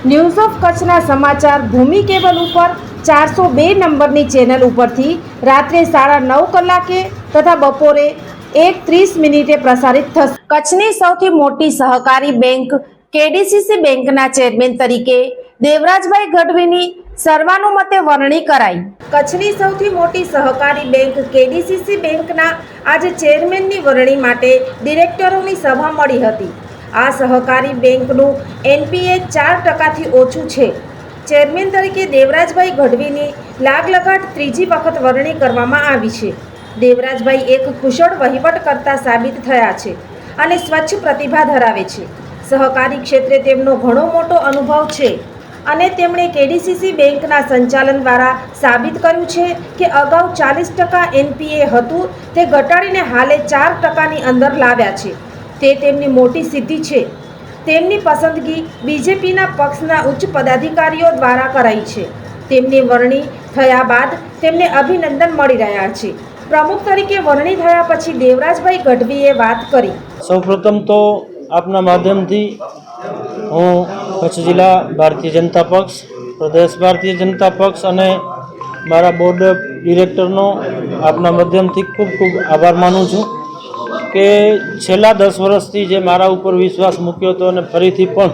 News of કચ્છના સમાચાર ભૂમિ cable ઉપર ચારસો બે નંબરની ચેનલ ઉપરથી રાત્રે સાડા નવ કલાકે તથા બપોરે એક ત્રીસ મિનિટે પ્રસારિત થશે. કચ્છની સૌથી મોટી સહકારી બેંક કેડીસીસી બેંકના ચેરમેન તરીકે દેવરાજભાઈ ગઢવીની સર્વાનુમતે વરણી કરાઈ. કચ્છની સૌથી મોટી સહકારી બેંક કેડીસીસી બેંકના આજે ચેરમેનની વરણી માટે ડિરેક્ટરોની સભા મળી હતી. આ સહકારી બેંકનું એનપીએ ચાર ટકાથી ઓછું છે. ચેરમેન તરીકે દેવરાજભાઈ ગઢવીની લાગલગાટ ત્રીજી વખત વરણી કરવામાં આવી છે. દેવરાજભાઈ એક કુશળ વહીવટકર્તા સાબિત થયા છે અને સ્વચ્છ પ્રતિભા ધરાવે છે. સહકારી ક્ષેત્રે તેમનો ઘણો મોટો અનુભવ છે અને તેમણે કેડીસીસી બેંકના સંચાલન દ્વારા સાબિત કર્યું છે કે અગાઉ ચાલીસ ટકા એનપીએ હતું તે ઘટાડીને હાલે ચાર ટકાની અંદર લાવ્યા છે. તે તેમની મોટી સિદ્ધિ છે. તેમની પસંદગી બીજેપીના પક્ષના ઉચ્ચ પદાધિકારીઓ દ્વારા કરાઈ છે. તેમની વરણી થયા બાદ તેમને અભિનંદન મળી રહ્યા છે. પ્રમુખ તરીકે વરણી થયા પછી દેવરાજભાઈ ગઢવીએ વાત કરી. સૌપ્રથમ તો આપના માધ્યમથી હું કચ્છ જિલ્લા ભારતીય જનતા પક્ષ, પ્રદેશ ભારતીય જનતા પક્ષ અને મારા બોર્ડ ડિરેક્ટરનો આપના માધ્યમથી ખૂબ ખૂબ આભાર માનું છું. કે છેલ્લા દસ વર્ષથી જે મારા ઉપર વિશ્વાસ મૂક્યો હતો અને ફરીથી પણ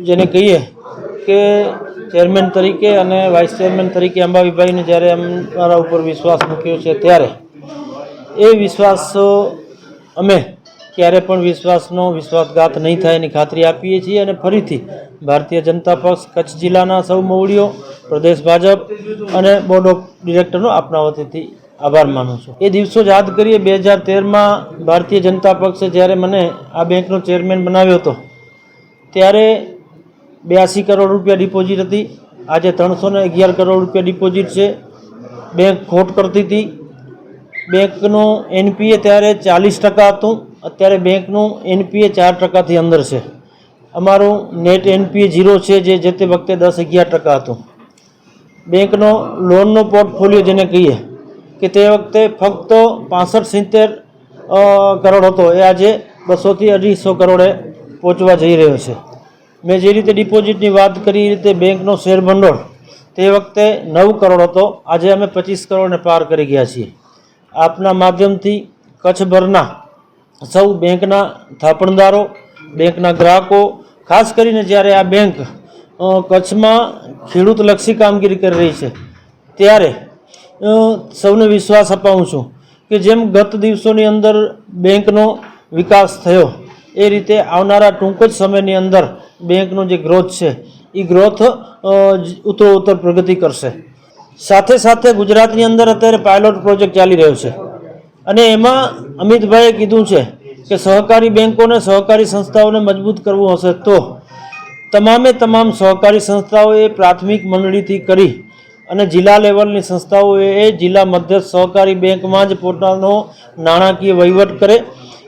જેને કહીએ કે ચેરમેન તરીકે અને વાઇસ ચેરમેન તરીકે અંબાવીભાઈને જ્યારે એમ મારા ઉપર વિશ્વાસ મૂક્યો છે ત્યારે, એ વિશ્વાસ અમે ક્યારે પણ વિશ્વાસનો વિશ્વાસઘાત નહીં થાય એની ખાતરી આપીએ છીએ અને ફરીથી ભારતીય જનતા પક્ષ કચ્છ જિલ્લાના સૌ મવડીઓ, પ્રદેશ ભાજપ અને બોર્ડ ઓફ ડિરેક્ટરનો આપના વતીથી આભાર માનું છું. એ દિવસો યાદ કરીએ, બે હજાર તેરમાં ભારતીય જનતા પક્ષે જ્યારે મને આ બેંકનો ચેરમેન બનાવ્યો હતો, ત્યારે બ્યાસી કરોડ રૂપિયા ડિપોઝિટ હતી. આજે ત્રણસો ને અગિયાર કરોડ રૂપિયા ડિપોઝિટ છે. બેંક ખોટ કરતી હતી. બેંકનો એનપીએ ત્યારે ચાલીસ ટકા હતું. અત્યારે બેંકનું એનપીએ ચાર ટકાથી અંદર છે. અમારું નેટ એનપીએ ઝીરો છે જે જે તે વખતે દસ અગિયાર ટકા હતું. બેંકનો લોનનો પોર્ટફોલિયો જેને કહીએ કે તે વખતે ફક્ત પાસઠ સિત્તેર કરોડ હતો. એ આજે બસોથી અઢીસો કરોડે પહોંચવા જઈ રહ્યો છે. મેં જે રીતે ડિપોઝિટની વાત કરી, એ રીતે બેંકનો શેર ભંડોળ તે વખતે નવ કરોડ હતો. આજે અમે પચીસ કરોડને પાર કરી ગયા છીએ. આપના માધ્યમથી કચ્છભરના સૌ બેંકના થાપણદારો, બેંકના ગ્રાહકો, ખાસ કરીને જ્યારે આ બેંક કચ્છમાં ખેડૂતલક્ષી કામગીરી કરી રહી છે, ત્યારે સૌને વિશ્વાસ અપાવું છું કે જેમ ગત દિવસોની અંદર બેંકનો વિકાસ થયો, એ રીતે આવનારા ટૂંક જ સમયની અંદર બેંકનો જે ગ્રોથ છે એ ગ્રોથ ઉત્તરોત્તર પ્રગતિ કરશે. સાથે સાથે ગુજરાતની અંદર અત્યારે પાયલોટ પ્રોજેક્ટ ચાલી રહ્યો છે. અને એમાં અમિતભાઈએ કીધું છે કે સહકારી બેંકોને સહકારી સંસ્થાઓને મજબૂત કરવું હશે તો તમામે તમામ સહકારી સંસ્થાઓએ પ્રાથમિક મંડળીથી કરી અને જિલ્લા લેવલની સંસ્થાઓએ જિલ્લા મધ્યસ્થ સહકારી બેંકમાં જ પોતાનો નાણાકીય વહીવટ કરે.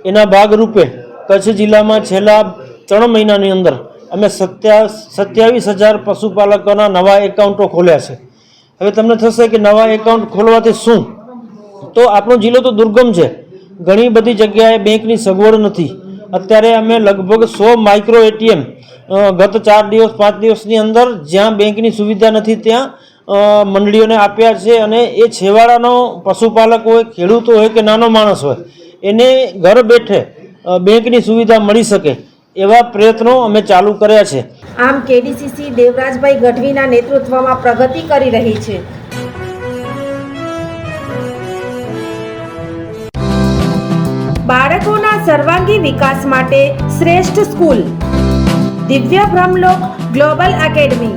એના ભાગરૂપે કચ્છ જિલ્લામાં છેલ્લા ત્રણ મહિનાની અંદર અમે સત્યા સત્યાવીસ હજાર પશુપાલકોના નવા એકાઉન્ટો ખોલ્યા છે. હવે તમને થશે કે નવા એકાઉન્ટ ખોલવાથી શું? તો આપણો જિલ્લો તો દુર્ગમ છે. ઘણી બધી જગ્યાએ બેંકની સગવડ નથી. અત્યારે અમે લગભગ સો માઇક્રો એટીએમ ગત ચાર દિવસ, પાંચ દિવસની અંદર જ્યાં બેંકની સુવિધા નથી ત્યાં મંડળીઓને આપ્યા છે અને એ છેવાડાનો પશુપાલક હોય, ખેડૂત હોય કે નાનો માણસ હોય, એને ઘર બેઠે બેંકની સુવિધા મળી શકે એવા પ્રયત્નો અમે ચાલુ કર્યા છે. આમ કેડીસીસી દેવરાજભાઈ ગઢવીના નેતૃત્વમાં પ્રગતિ કરી રહી છે. બાળકોના સર્વાંગી વિકાસ માટે શ્રેષ્ઠ સ્કૂલ. દિવ્ય બ્રહ્મલોક ગ્લોબલ એકેડમી.